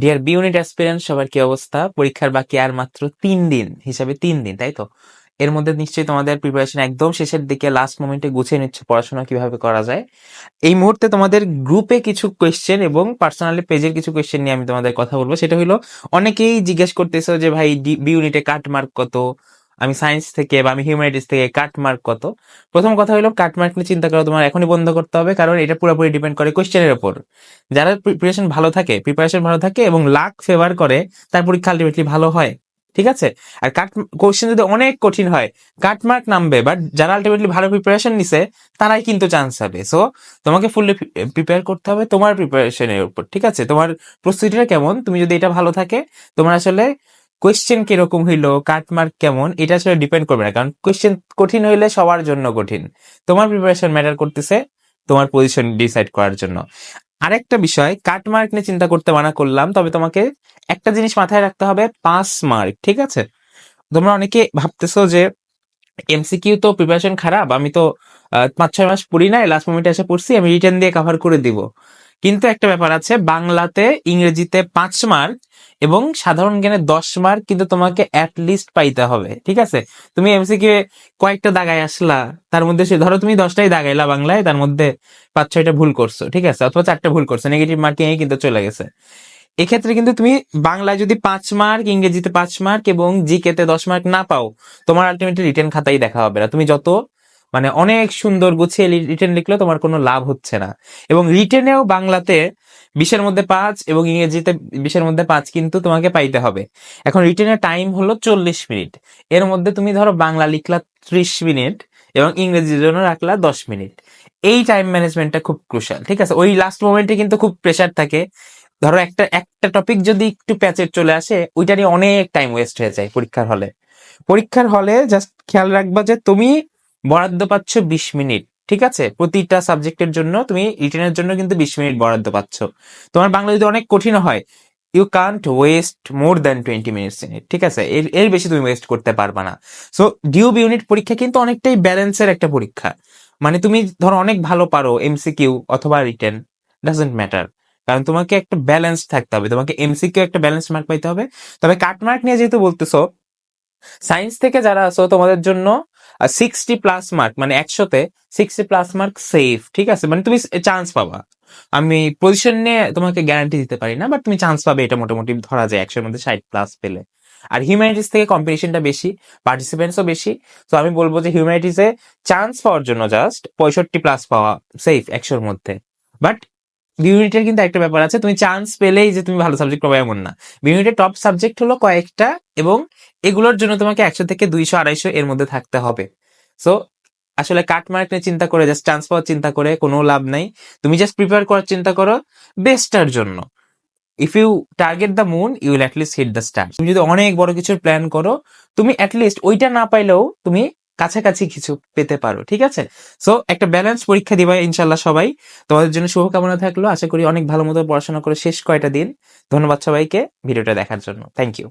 Deer B unit aspirant সবার কি অবস্থা? পরীক্ষার বাকি আর মাত্র তিন দিন, হিসাবে তিন দিন, তাই তো? এর মধ্যে নিশ্চয়ই তোমাদের প্রিপারেশন একদম শেষের দিকে লাস্ট মোমেন্টে গুছিয়ে নিচ্ছে পড়াশোনা কীভাবে করা যায়। এই মুহূর্তে তোমাদের গ্রুপে কিছু কোয়েশ্চেন এবং পার্সোনালি পেজের কিছু কোয়েশ্চেন নিয়ে আমি তোমাদের কথা বলব। সেটা হলো অনেকেই জিজ্ঞেস করতেছো যে ভাই বি ইউনিটে কাট মার্ক কত? আমি সায়েন্স থেকে বা আমি হিউম্যানিটিস থেকে কাট মার্ক কত? প্রথম কথা হলো কাট মার্ক নিয়ে চিন্তা করো, তোমার এখনই বন্ধ করতে হবে, কারণ এটা পুরোপুরি ডিপেন্ড করে কোয়েশ্চেনের উপর। যারা প্রিপারেশন ভালো থাকে প্রিপারেশন ভালো থাকে এবং লাক ফেভার করে, তার পরীক্ষা আলটিমেটলি ভালো হয়, ঠিক আছে? আর কাট কোয়েশ্চেন যদি অনেক কঠিন হয় কাট মার্ক নামবে বাট যারা আলটিমেটলি ভালো প্রিপারেশন নিছে, তারাই কিন্তু চান্স হবে সো তোমাকে ফুললি প্রিপেয়ার করতে হবে তোমার প্রিপারেশনের উপর, ঠিক আছে? তোমার প্রস্তুতিটা কেমন? তুমি যদি এটা ভালো থাকে, তোমার আসলে কোয়েশ্চেন কীরকম হইল কাটমার্ক কেমন, এটা আসলে ডিপেন্ড করবে না, কারণ কোয়েশ্চেন কঠিন হইলে সবার জন্য কঠিন। তোমার প্রিপারেশন ম্যাটার করতেছে, তোমার পজিশন ডিসাইড করার জন্য। আরেকটা বিষয় কাটমার্ক নিয়ে চিন্তা করতে মানা করলাম, তবে তোমাকে একটা জিনিস মাথায় রাখতে হবে পাঁচ মার্ক ঠিক আছে? তোমরা অনেকে ভাবতেছো যে এমসিকিউ তো প্রিপারেশন খারাপ, আমি তো পাঁচ ছয় মাস পড়ি নাই লাস্ট মোমেন্টে এসে পড়ছি, আমি রিটার্ন দিয়ে কভার করে দিব। কিন্তু একটা ব্যাপার আছে, বাংলাতে ইংরেজিতে পাঁচ মার্ক এবং সাধারণ জ্ঞানে দশ মার্ক কিন্তু তোমাকে অ্যাট লিস্ট পাইতে হবে, ঠিক আছে? তুমি এমসিকিউ কয়েকটা দাগায় আসলা, তার মধ্যে সে ধরো তুমি দশটাই দাগাইলা বাংলায়, তার মধ্যে পাঁচ, ছয়টা ভুল করছ, ঠিক আছে? অথবা চারটা ভুল করছ নেগেটিভ মার্কিং কিন্তু চলে গেছে। এক্ষেত্রে কিন্তু তুমি বাংলায় যদি পাঁচ মার্ক ইংরেজিতে পাঁচ মার্ক এবং জিকে তে দশ মার্ক না পাও, তোমার আলটিমেটলি রিটেন খাতাই দেখা হবে না। তুমি যত মানে অনেক সুন্দর গুছিয়ে রিটেন লিখলেও তোমার কোনো লাভ হচ্ছে না। এবং রিটেনেও বাংলাতে বিশের মধ্যে পাঁচ এবং ইংরেজিতে বিশের মধ্যে পাঁচ কিন্তু তোমাকে পাইতে হবে। এখন রিটেনের টাইম হলো চল্লিশ মিনিট। এর মধ্যে তুমি ধরো বাংলা লিখলা ত্রিশ মিনিট এবং ইংরেজির জন্য রাখলা দশ মিনিট। এই টাইম ম্যানেজমেন্টটা খুব ক্রুশাল ঠিক আছে? ওই লাস্ট মোমেন্টে কিন্তু খুব প্রেশার থাকে। ধরো একটা একটা টপিক যদি একটু প্যাচের চলে আসে, ওইটা নিয়ে অনেক টাইম ওয়েস্ট হয়ে যায় পরীক্ষার হলে। পরীক্ষার হলে জাস্ট খেয়াল রাখবা যে তুমি বরাদ্দ পাচ্ছ বিশ মিনিট, ঠিক আছে? প্রতিটা সাবজেক্টের জন্য তুমি রিটেনের জন্য কিন্তু বিশ মিনিট বরাদ্দ পাচ্ছ। তোমার বাংলা যদি অনেক কঠিন হয়। You can't waste more than twenty minutes in ঠিক আছে? এর এর বেশি তুমি ওয়েস্ট করতে পারবা না। সো ডিউব ইউনিট পরীক্ষা কিন্তু অনেকটাই ব্যালেন্সের একটা পরীক্ষা। মানে তুমি ধরো অনেক ভালো পারো এমসিকিউ অথবা রিটেন ডাজেন্ট ম্যাটার কারণ তোমাকে একটা ব্যালেন্স থাকতে হবে, তোমাকে এমসিকিউ একটা ব্যালেন্স মার্ক পাইতে হবে। তবে কাট মার্ক নিয়ে যেহেতু বলতেছো সায়েন্স থেকে যারা আছো তোমাদের জন্য সিক্সটি প্লাস মার্ক মানে একশোতে সিক্সটি প্লাস মার্ক সেফ ঠিক আছে? মানে তুমি চান্স পাবা। আমি পজিশন নিয়ে তোমাকে গ্যারান্টি দিতে পারি না বাট তুমি চান্স পাবে এটা মোটামুটি ধরা যায় একশোর মধ্যে ষাট প্লাস পেলে। আর হিউম্যানিটিস থেকে কম্পিটিশনটা বেশি পার্টিসিপেন্টসও বেশি। তো আমি বলব যে হিউম্যানিটিসে চান্স পাওয়ার জন্য জাস্ট পঁয়ষট্টি প্লাস পাওয়া সেফ একশোর মধ্যে। বাট বিউনিটের কিন্তু একটা ব্যাপার আছে, তুমি চান্স পেলেই যে তুমি ভালো সাবজেক্ট পাবে এমন না। বিউনিটের টপ সাবজেক্ট হলো কয়েকটা এবং এগুলোর জন্য তোমাকে একশো থেকে দুইশো, আড়াইশো এর মধ্যে থাকতে হবে। সো আসলে কাট মার্ক নিয়ে চিন্তা করে জাস্ট চান্স পাওয়ার চিন্তা করে কোনো লাভ নাই। তুমি জাস্ট প্রিপেয়ার করার চিন্তা করো বেস্টার জন্য। If you target the moon you will at least hit the star তুমি যদি অনেক বড় কিছুর প্ল্যান করো, তুমি অ্যাটলিস্ট ওইটা না পাইলেও তুমি কাছাকাছি কিছু পেতে পারো, ঠিক আছে? সো একটা ব্যালেন্স পরীক্ষা দিবা ইনশাল্লাহ সবাই। তোমাদের জন্য শুভকামনা থাকল। আশা করি অনেক ভালো মতো পড়াশোনা করে শেষ কয়টা দিন। ধন্যবাদ সবাইকে ভিডিওটা দেখার জন্য। Thank you